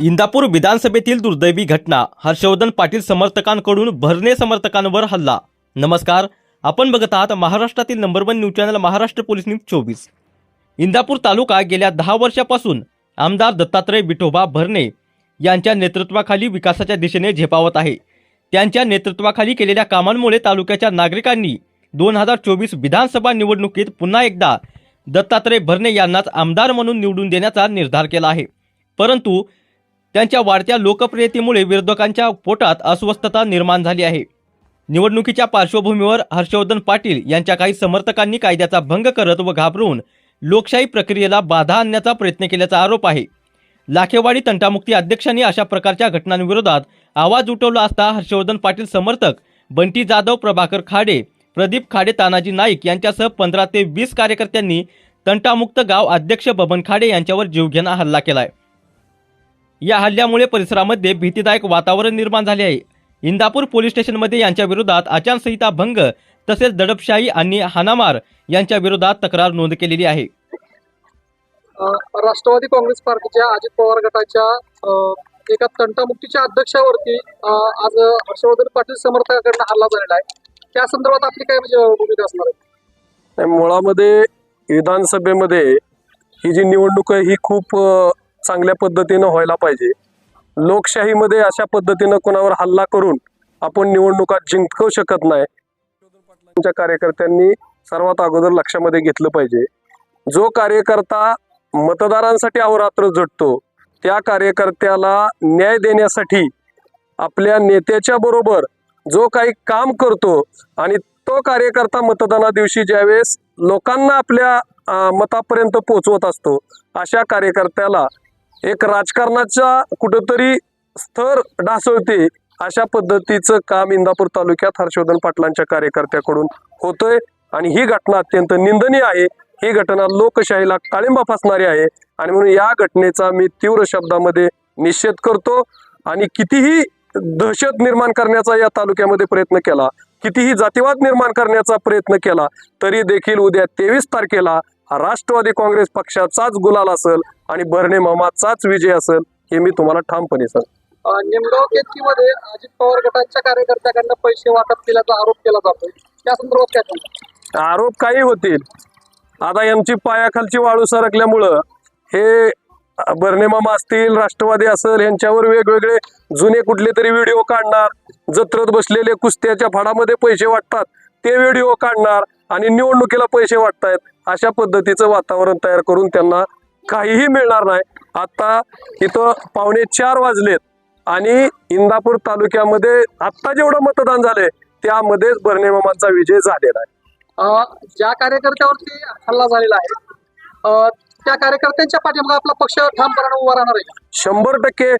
इंदापूर विधानसभेतील दुर्दैवी घटना. हर्षवर्धन पाटील समर्थकांकडून भरणे समर्थकांवर हल्ला. नमस्कार. आपण बघत आहात महाराष्ट्रातील number one news channel Maharashtra police news चोवीस. इंदापूर तालुका गेल्या दहा वर्षापासून आमदार दत्तात्रय विठोबा भरणे यांच्या नेतृत्वाखाली विकासाच्या दिशेने झेपावत आहे. त्यांच्या नेतृत्वाखाली केलेल्या कामांमुळे तालुक्याच्या नागरिकांनी दोन हजार चोवीस विधानसभा निवडणुकीत पुन्हा एकदा दत्तात्रय भरणे यांनाच आमदार म्हणून निवडून देण्याचा निर्धार केला आहे. परंतु त्यांच्या वाढत्या लोकप्रियतेमुळे विरोधकांच्या पोटात अस्वस्थता निर्माण झाली आहे. निवडणुकीच्या पार्श्वभूमीवर हर्षवर्धन पाटील यांच्या काही समर्थकांनी कायद्याचा भंग करत व घाबरून लोकशाही प्रक्रियेला बाधा आणण्याचा प्रयत्न केल्याचा आरोप आहे. लाखेवाडी तंटामुक्ती अध्यक्षांनी अशा प्रकारच्या घटनांविरोधात आवाज उठवला असता हर्षवर्धन पाटील समर्थक बंटी जाधव प्रभाकर खाडे प्रदीप खाडे तानाजी नाईक यांच्यासह पंधरा ते वीस कार्यकर्त्यांनी तंटामुक्त गाव अध्यक्ष बबन खाडे यांच्यावर जीवघेणा हल्ला केलाय. या हल्ल्यामुळे परिसरामध्ये भीतीदायक वातावरण निर्माण झाले आहे. इंदापूर पोलीस स्टेशनमध्ये यांच्या विरोधात आचारसंहिता भंग तसेच दडपशाही आणि हाणामार यांच्या विरोधात तक्रार नोंद केलेली आहे. अ, राष्ट्रवादी काँग्रेस पार्टीच्या अजित पवार गटाच्या अ, एका तंटामुक्तीच्या अध्यक्षावरती अ, आज हर्षवर्धन पाटील समर्थकाकडनं हल्ला झालेला आहे. त्या संदर्भात आपली काय म्हणजे भूमिका असणार आहे? मुळामध्ये विधानसभेमध्ये ही जी निवडणूक आहे ही खूप चांगल्या पद्धतीनं व्हायला पाहिजे. लोकशाहीमध्ये अशा पद्धतीनं कोणावर हल्ला करून आपण निवडणुका जिंकू शकत नाही त्यांच्या कार्यकर्त्यांनी सर्वात अगोदर लक्षामध्ये घेतलं पाहिजे. जो कार्यकर्ता मतदारांसाठी अहोरात्र झटतो त्या कार्यकर्त्याला न्याय देण्यासाठी आपल्या नेत्याच्या बरोबर जो काही काम करतो आणि तो कार्यकर्ता मतदाना दिवशी ज्यावेळेस लोकांना आपल्या मतापर्यंत पोहोचवत असतो अशा कार्यकर्त्याला एक राजकारणाचा कुठंतरी स्तर ढासळते अशा पद्धतीचं काम इंदापूर तालुक्यात हर्षवर्धन पाटलांच्या कार्यकर्त्याकडून होतंय. आणि ही घटना अत्यंत निंदनीय आहे. ही घटना लोकशाहीला काळिंबा फासणारी आहे. आणि म्हणून या घटनेचा मी तीव्र शब्दामध्ये निषेध करतो. आणि कितीही दहशत निर्माण करण्याचा या तालुक्यामध्ये प्रयत्न केला कितीही जातीवाद निर्माण करण्याचा प्रयत्न केला तरी देखील उद्या तेवीस तारखेला हा राष्ट्रवादी काँग्रेस पक्षाचाच गुलाल असेल आणि भरणे मामाचाच विजय असेल हे मी तुम्हाला ठामपणे सांगतो. निमगाव केतकीमध्ये अजित पवार गटाच्या कार्यकर्त्याकडनं पैसे वाटप केल्याचा आरोप केला जातोय. त्या संदर्भात काय सांगता? आरोप काही होतील. आता यांची पायाखालची वाळू सरकल्यामुळं हे भरणे मामा असतील राष्ट्रवादी असेल यांच्यावर वेगवेगळे जुने कुठले तरी व्हिडिओ काढणार जत्रत बसलेले कुस्त्याच्या फाडामध्ये पैसे वाटतात ते व्हिडिओ काढणार आणि निवडणुकीला पैसे वाटतायत. अशा पद्धतीचं वातावरण तयार करून त्यांना काहीही मिळणार नाही आता इथं पावणे चार वाजलेत आणि इंदापूर तालुक्यामध्ये आत्ता जेवढं मतदान झालंय त्यामध्येच भरणे मामांचा विजय झालेला आहे ज्या कार्यकर्त्यावरती हल्ला झालेला आहे त्या कार्यकर्त्यांच्या पाठीमागे आपला पक्ष ठामपणाने उभा राहणार आहे? शंभर टक्के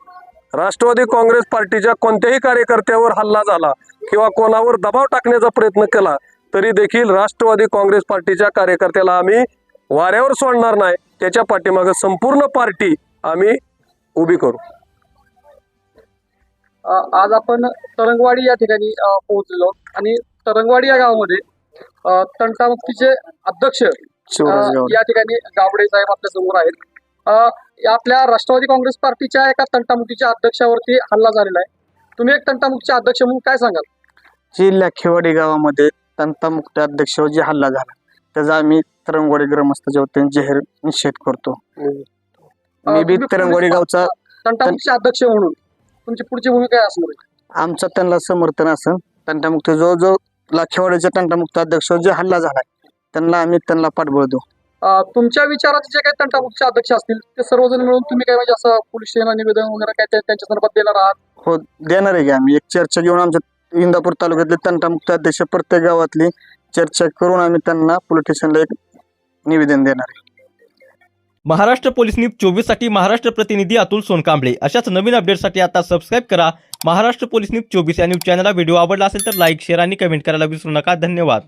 राष्ट्रवादी काँग्रेस पार्टीच्या कोणत्याही कार्यकर्त्यावर हल्ला झाला किंवा कोणावर दबाव टाकण्याचा प्रयत्न केला तरी देखील राष्ट्रवादी काँग्रेस पार्टीच्या कार्यकर्त्याला आम्ही वाऱ्यावर सोडणार नाही. त्याच्या पाठीमागे संपूर्ण पार्टी आम्ही उभी करू. आज आपण तरंगवाडी या ठिकाणी पोहोचलेलो. आणि तरंगवाडी या गावामध्ये तंटामुक्तीचे अध्यक्ष या ठिकाणी गावडे साहेब आपल्यासमोर आहेत. आपल्या राष्ट्रवादी काँग्रेस पार्टीच्या एका तंटामुक्तीच्या अध्यक्षावरती हल्ला झालेला आहे. तुम्ही एक तंटामुक्तीचे अध्यक्ष म्हणून काय सांगाल? जी लाखेवाडी गावामध्ये तंतामुक्त अध्यक्षावर जे हल्ला झाला त्याचा आम्ही तरंगवाडी ग्रामस्थाच्या वतीने जाहीर निषेध करतो. अ, मी बी तरंगवाडी गावचा तंटामुक्तीचे अध्यक्ष म्हणून तुमची पुढची भूमिका काय असणार आहे? आमचा त्यांना समर्थन असेल तंटामुक्त जो जो लाखेवाडीच्या तंटामुक्त अध्यक्षावर जे हल्ला झाला त्यांना आम्ही त्यांना पाठबळ देऊ. अ, तुमच्या विचाराचे जे काही तंटामुक्तीचे अध्यक्ष असतील ते सर्वजण मिळून तुम्ही काय म्हणजे असं पोलीस स्टेशनला निवेदन वगैरे काय त्या- त्यांच्या संदर्भात देणार आहात? हो देणार आहे की आम्ही. एक चर्चा घेऊन आमच्या इंदापूर तालुक्यातले तंटामुक्त अध्यक्ष प्रत्येक गावातली चर्चा करून आम्ही त्यांना पोलीस स्टेशनला एक निवेदन देणार आहे. महाराष्ट्र पोलीस न्यूज चोवीससाठी महाराष्ट्र प्रतिनिधी अतुल सोनकांबळे. अशाच नवीन अपडेटसाठी आता सबस्क्राईब करा. महाराष्ट्र पोलीस न्यूज चोवीस या न्यूज चॅनलला व्हिडिओ आवडला असेल तर लाईक शेअर आणि कमेंट करायला विसरू नका. धन्यवाद.